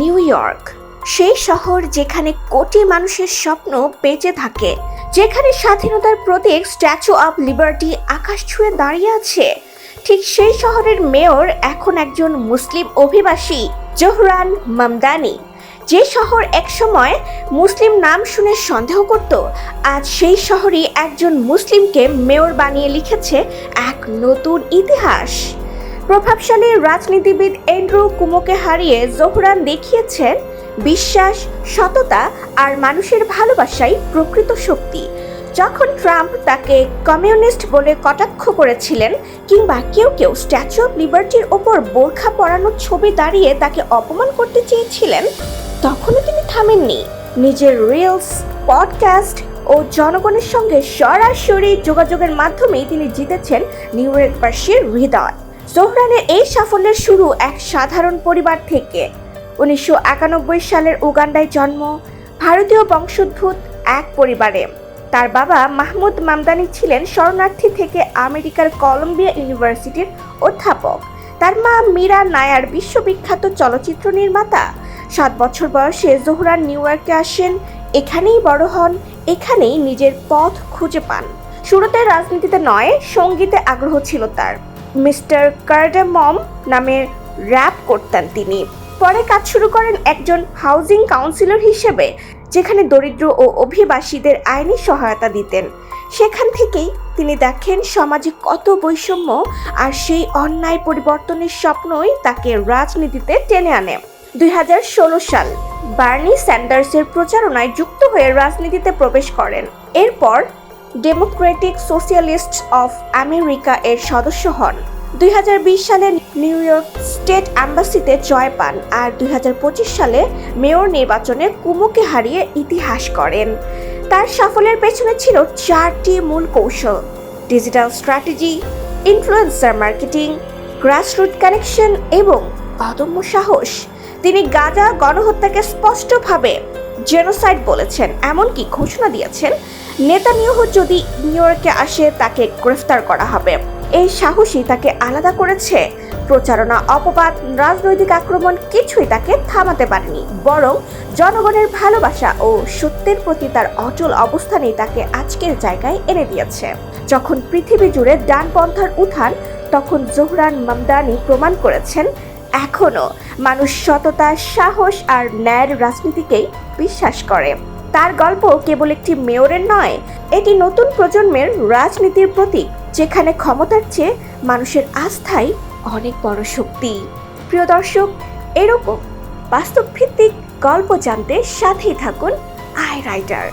New York. সেই শহর যেখানে কোটি মানুষের স্বপ্ন বেঁচে থাকে, যেখানে স্বাধীনতার প্রতীক স্ট্যাচু অব লিবার্টি আকাশ ছুঁয়ে দাঁড়িয়ে আছে। ঠিক সেই শহরের মেয়র এখন একজন মুসলিম অভিবাসী, জোহরান মামদানি। যে শহর একসময় মুসলিম নাম শুনে সন্দেহ করত, আজ সেই শহরই একজন মুসলিমকে মেয়র বানিয়ে লিখেছে এক নতুন ইতিহাস। প্রভাবশালী রাজনীতিবিদ এন্ড্রু কুমোকে হারিয়ে জোহরান দেখিয়েছেন বিশ্বাস, সততা আর মানুষের ভালোবাসাই প্রকৃত শক্তি। যখন ট্রাম্প তাকে কমিউনিস্ট বলে কটাক্ষ করেছিলেন কিংবা কেউ কেউ স্ট্যাচু অফ লিবার্টির ওপর বোরখা পরানোর ছবি দাঁড়িয়ে তাকে অপমান করতে চেয়েছিলেন, তখনও তিনি থামেননি। নিজের রিলস, পডকাস্ট ও জনগণের সঙ্গে সরাসরি যোগাযোগের মাধ্যমেই তিনি জিতেছেন নিউ ইয়র্কবাসীর হৃদয়। জোহরানের এই সাফল্যের শুরু এক সাধারণ পরিবার থেকে। উনিশশো একানব্বই সালের উগান্ডায় জন্ম, ভারতীয় বংশোদ্ভূত এক পরিবারে। তার বাবা মাহমুদ মামদানি ছিলেন শরণার্থী থেকে আমেরিকার কলম্বিয়া ইউনিভার্সিটির অধ্যাপক। তার মা মীরা নায়ার বিশ্ববিখ্যাত চলচ্চিত্র নির্মাতা। সাত বছর বয়সে জোহরান নিউ ইয়র্কে আসেন, এখানেই বড় হন, এখানেই নিজের পথ খুঁজে পান। শুরুতে রাজনীতিতে নয়, সঙ্গীতে আগ্রহ ছিল তার। মিস্টার কার্ডামম নামে র্যাপ করতেন তিনি। পরে কাজ শুরু করেন একজন হাউজিং কাউন্সিলর হিসেবে, যেখানে দরিদ্র ও অভিবাসীদের আইনি সহায়তা দিতেন। সেখান থেকেই তিনি দেখেন সমাজে কত বৈষম্য, আর সেই অন্যায় পরিবর্তনের স্বপ্নই তাকে রাজনীতিতে টেনে আনে। দুই হাজার ষোলো সাল, বার্নি স্যান্ডার্সের প্রচারণায় যুক্ত হয়ে রাজনীতিতে প্রবেশ করেন। এরপর ডেমোক্রেটিক সোশ্যালিস্ট অফ আমেরিকা এর সদস্য হন। দুই হাজার বিশ সালে নিউ ইয়র্ক স্টেট অ্যাম্বাসিতে জয় পান আর দুই হাজার পঁচিশ সালে মেয়র নির্বাচনে কুমুকে হারিয়ে ইতিহাস করেন। তার সাফল্যের পেছনে ছিল চারটি মূল কৌশল। Digital strategy, influencer marketing, grassroot connection এবং অদম্য সাহস। তিনি গাজা গণহত্যাকে স্পষ্টভাবে জেনোসাইড বলেছেন, এমনকি ঘোষণা দিয়েছেন, নেতানিয়াহু যদি নিউ ইয়র্কে আসে, তাকে গ্রেফতার করা হবে। এই সাহসই তাকে আলাদা করেছে। প্রচারণা, অপবাদ, রাজনৈতিক আক্রমণ কিছুই তাকে থামাতে পারেনি। বরং জনগণের ভালোবাসা ও সত্যের প্রতি তার অচল অবস্থানই তাকে আজকের জায়গায় এনে দিয়েছে। যখন পৃথিবী জুড়ে ডানপন্থার উত্থান, তখন জোহরান মামদানি প্রমাণ করেছেন এখনও মানুষ সততা, সাহস আর ন্যায়ের রাজনীতিকেই বিশ্বাস করে। তার গল্প কেবল একটি মেয়রের নয়, এটি নতুন প্রজন্মের রাজনীতির প্রতীক, যেখানে ক্ষমতার চেয়ে মানুষের আস্থাই অনেক বড় শক্তি। প্রিয় দর্শক, এরকম বাস্তব ভিত্তিক গল্প জানতে সাথেই থাকুন আই রাইটার।